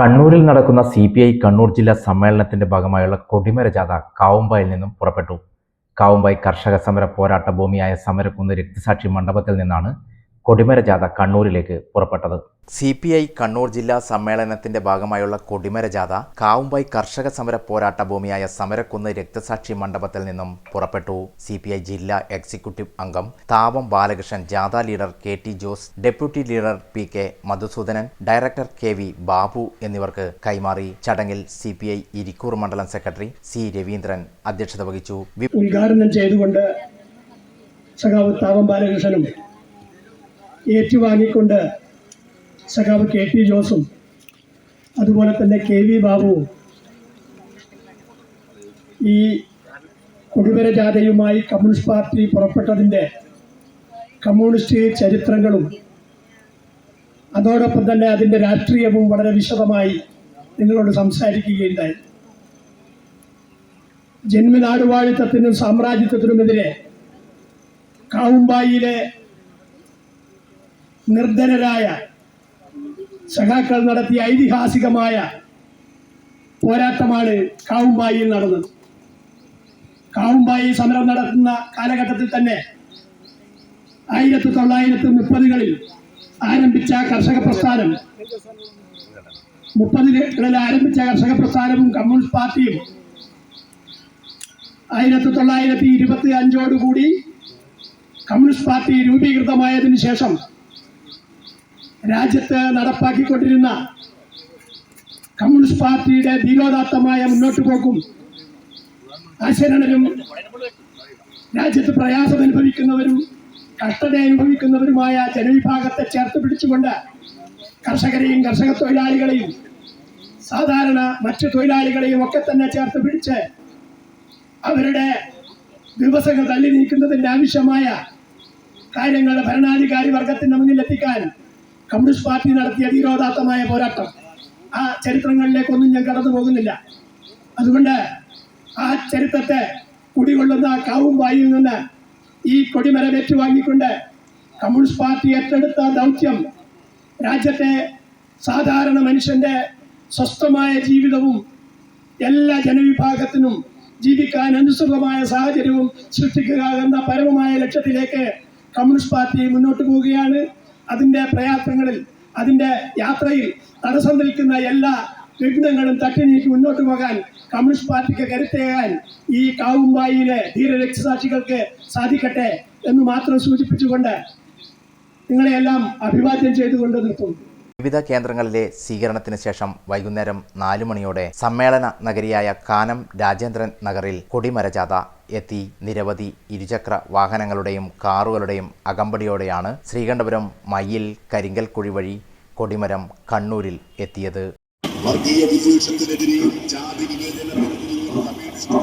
കണ്ണൂരിൽ നടക്കുന്ന C P I Kannur ജില്ലാ സമ്മേളനത്തിന്റെ ഭാഗമായുള്ള കൊടിമര ജാഥ കാവുമ്പായിൽ നിന്നും പുറപ്പെട്ടു. കാവുമ്പായി കർഷക സമര പോരാട്ട ഭൂമിയായ സമരക്കുന്ന് രക്തസാക്ഷി മണ്ഡപത്തിൽ നിന്നാണ് കൊടിമര ജാഥ കണ്ണൂരിലേക്ക് പുറപ്പെട്ടത്. സി പി ഐ കണ്ണൂർ ജില്ലാ സമ്മേളനത്തിന്റെ ഭാഗമായുള്ള കൊടിമര ജാഥ കാവുമ്പായി കർഷക സമര പോരാട്ട ഭൂമിയായ സമരക്കുന്ന് രക്തസാക്ഷി മണ്ഡപത്തിൽ നിന്നും പുറപ്പെട്ടു. സി പി ഐ ജില്ലാ എക്സിക്യൂട്ടീവ് അംഗം താവം ബാലകൃഷ്ണൻ ജാഥ leader K T Jose deputy leader P K Madhusoodanan director K V Babu എന്നിവർക്ക് കൈമാറി. ചടങ്ങിൽ സി പി ഐ ഇരിക്കൂർ മണ്ഡലം സെക്രട്ടറി സി രവീന്ദ്രൻ അധ്യക്ഷത വഹിച്ചു. ഉദ്ഘാടനം ചെയ്തുകൊണ്ട് സഖാവ് താവം ബാലകൃഷ്ണനും ഏറ്റുവാങ്ങിക്കൊണ്ട് സഖാവ് കെ ടി ജോസും അതുപോലെ തന്നെ കെ വി ബാബുവും ഈ കൊടിമര ജാഥയുമായി കമ്മ്യൂണിസ്റ്റ് പാർട്ടി പുറപ്പെട്ടതിന്റെ കമ്മ്യൂണിസ്റ്റ് ചരിത്രങ്ങളും അതോടൊപ്പം തന്നെ അതിന്റെ രാഷ്ട്രീയവും വളരെ വിശദമായി നിങ്ങളോട് സംസാരിക്കുകയുണ്ടായി. ജന്മനാടുവാഴിത്തത്തിനും സാമ്രാജ്യത്വത്തിനുമെതിരെ കാവുമ്പായിലെ നിർധനരായ സഖാക്കൾ നടത്തിയ ഐതിഹാസികമായ പോരാട്ടമാണ് കാവുമ്പായിൽ നടന്നത്. കാവുമ്പായി സമരം നടത്തുന്ന കാലഘട്ടത്തിൽ തന്നെ ആയിരത്തി തൊള്ളായിരത്തി മുപ്പതുകളിൽ ആരംഭിച്ച കർഷക പ്രസ്ഥാനം മുപ്പതുകളിൽ ആരംഭിച്ച കർഷക പ്രസ്ഥാനവും കമ്മ്യൂണിസ്റ്റ് പാർട്ടിയും ആയിരത്തി തൊള്ളായിരത്തി ഇരുപത്തി അഞ്ചോടുകൂടി കമ്മ്യൂണിസ്റ്റ് പാർട്ടി രൂപീകൃതമായതിനു ശേഷം രാജ്യത്ത് നടപ്പാക്കിക്കൊണ്ടിരുന്ന കമ്മ്യൂണിസ്റ്റ് പാർട്ടിയുടെ ധീരോദാത്തമായ മുന്നോട്ടു പോക്കും ആശരണരും രാജ്യത്ത് പ്രയാസം അനുഭവിക്കുന്നവരും കഷ്ടത അനുഭവിക്കുന്നവരുമായ ജനവിഭാഗത്തെ ചേർത്ത് പിടിച്ചുകൊണ്ട് കർഷകരെയും കർഷക തൊഴിലാളികളെയും സാധാരണ മറ്റു തൊഴിലാളികളെയും ഒക്കെ തന്നെ ചേർത്ത് പിടിച്ച് അവരുടെ ദിവസങ്ങൾ തള്ളി നീക്കുന്നതിന്റെ ആവശ്യമായ കാര്യങ്ങൾ ഭരണാധികാരി വർഗത്തിന്റെ മുന്നിൽ എത്തിക്കാൻ കമ്മ്യൂണിസ്റ്റ് പാർട്ടി നടത്തിയ ധീരോദാത്തമായ പോരാട്ടം ആ ചരിത്രങ്ങളിലേക്കൊന്നും ഞാൻ കടന്നു പോകുന്നില്ല. അതുകൊണ്ട് ആ ചരിത്രത്തെ കുടികൊള്ളുന്ന കാവും വായിൽ നിന്ന് ഈ കൊടിമരം ഏറ്റുവാങ്ങിക്കൊണ്ട് കമ്മ്യൂണിസ്റ്റ് പാർട്ടി ഏറ്റെടുത്ത ദൗത്യം രാജ്യത്തെ സാധാരണ മനുഷ്യന്റെ സ്വസ്ഥമായ ജീവിതവും എല്ലാ ജനവിഭാഗത്തിനും ജീവിക്കാൻ അനുസൃതമായ സാഹചര്യവും സൃഷ്ടിക്കുക എന്ന പരമമായ ലക്ഷ്യത്തിലേക്ക് കമ്മ്യൂണിസ്റ്റ് പാർട്ടി മുന്നോട്ട് പോവുകയാണ്. അതിന്റെ പ്രയാസങ്ങളിൽ അതിന്റെ യാത്രയിൽ തടസ്സം നിൽക്കുന്ന എല്ലാ വിഘ്നങ്ങളും തട്ടി നീക്കി മുന്നോട്ട് പോകാൻ കമ്മ്യൂണിസ്റ്റ് പാർട്ടിക്ക് കരുത്തേകാൻ ഈ കാവുംബായിയിലെ ധീരരക്ഷസാക്ഷികൾക്ക് സാധിക്കട്ടെ എന്ന് മാത്രം സൂചിപ്പിച്ചുകൊണ്ട് നിങ്ങളെയെല്ലാം അഭിവാദ്യം ചെയ്തുകൊണ്ട് നിർത്തുന്നു. വിവിധ കേന്ദ്രങ്ങളിലെ സ്വീകരണത്തിന് ശേഷം വൈകുന്നേരം നാലു മണിയോടെ സമ്മേളന നഗരിയായ കാനം രാജേന്ദ്രൻ നഗറിൽ കൊടിമരജാഥ എത്തി. നിരവധി ഇരുചക്ര വാഹനങ്ങളുടെയും കാറുകളുടെയും അകമ്പടിയോടെയാണ് ശ്രീകണ്ഠപുരം മയ്യിൽ കരിങ്കൽക്കുഴി വഴി കൊടിമരം കണ്ണൂരിൽ എത്തിയത്. വർഗീയ വിദ്വേഷത്തിനെതിരെയും ജാതി വിവേചനത്തിനെതിരെയും കമ്മ്യൂണിസ്റ്റ്